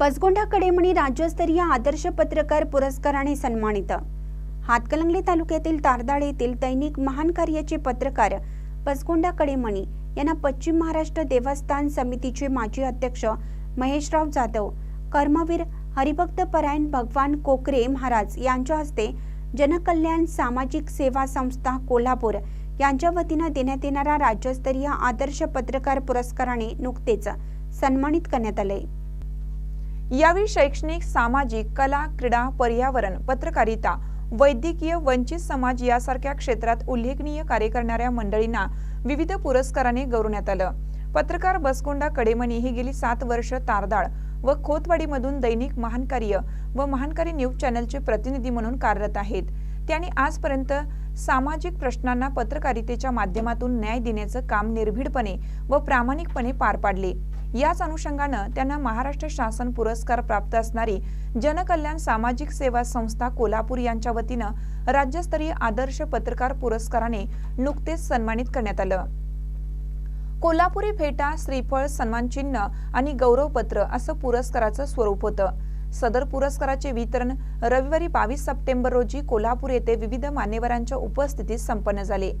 पसगोंडा कडेमणी राज्यस्तरीय आदर्श पत्रकार पुरस्काराने सन्मानित. हातकलंगले तालुक्यातील तारदाळ येथील दैनिक महान कार्याचे पत्रकार पसगोंडा कडेमणी यांना पश्चिम महाराष्ट्र देवस्थान समितीचे माजी अध्यक्ष महेशराव जाधव कर्मवीर हरिभक्त परायण भगवान कोकरे महाराज यांच्या हस्ते जनकल्याण सामाजिक सेवा संस्था कोल्हापूर यांच्या वतीनं देण्यात येणारा राज्यस्तरीय आदर्श पत्रकार पुरस्काराने नुकतेच सन्मानित करण्यात आले यावेळी शैक्षणिक सामाजिक कला क्रीडा पर्यावरण पत्रकारिता वैद्यकीय वंचित समाज यासारख्या क्षेत्रात उल्लेखनीय कार्य करणाऱ्या मंडळींना विविध पुरस्काराने गौरवण्यात आलं. पत्रकार बसकोंडा कडेमणी ही गेली सात वर्ष तारदाळ व खोतवाडीमधून दैनिक महानकार्य व महानकारी न्यूज चॅनलचे प्रतिनिधी म्हणून कार्यरत आहेत. त्यांनी आजपर्यंत सामाजिक प्रश्नांना पत्रकारितेच्या माध्यमातून न्याय देण्याचं काम निर्भीडपणे व प्रामाणिकपणे पार पाडले. याच अनुषंगानं त्यांना महाराष्ट्र शासन पुरस्कार प्राप्त असणारी जनकल्याण सामाजिक सेवा संस्था कोल्हापूर यांच्या वतीनं राज्यस्तरीय आदर्श पत्रकार पुरस्काराने नुकतेच सन्मानित करण्यात आलं. कोल्हापुरी फेटा श्रीफळ सन्मानचिन्ह आणि गौरवपत्र असं पुरस्काराचं स्वरूप होतं. सदर पुरस्काराचे वितरण रविवारी बावीस सप्टेंबर रोजी कोल्हापूर येथे विविध मान्यवरांच्या उपस्थितीत संपन्न झाले.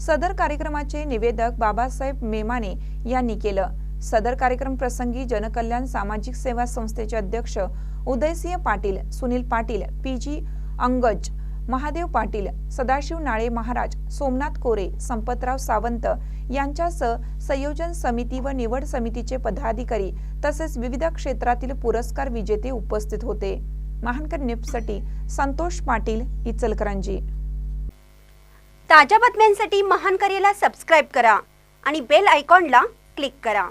सदर कार्यक्रमाचे निवेदक बाबासाहेब मेमाने यांनी केलं. सदर कार्यक्रम प्रसंगी जनकल्याण सामाजिक सेवा संस्थेचे अध्यक्ष उदयसिंह पाटील सुनील पाटील पी जी अंगज महादेव पाटील सदाशिव नाळे महाराज सोमनाथ कोरे संपतराव सावंत यांच्यासह संयोजन समिती व निवड समितीचे पदाधिकारी तसेच विविध क्षेत्रातील पुरस्कार विजेते उपस्थित होते. महानकर निपसाठी संतोष पाटील इचलकरंजी. ताज्या बातम्यांसाठी महानकरेला सबस्क्राईब करा आणि बेल आयकॉनला क्लिक करा.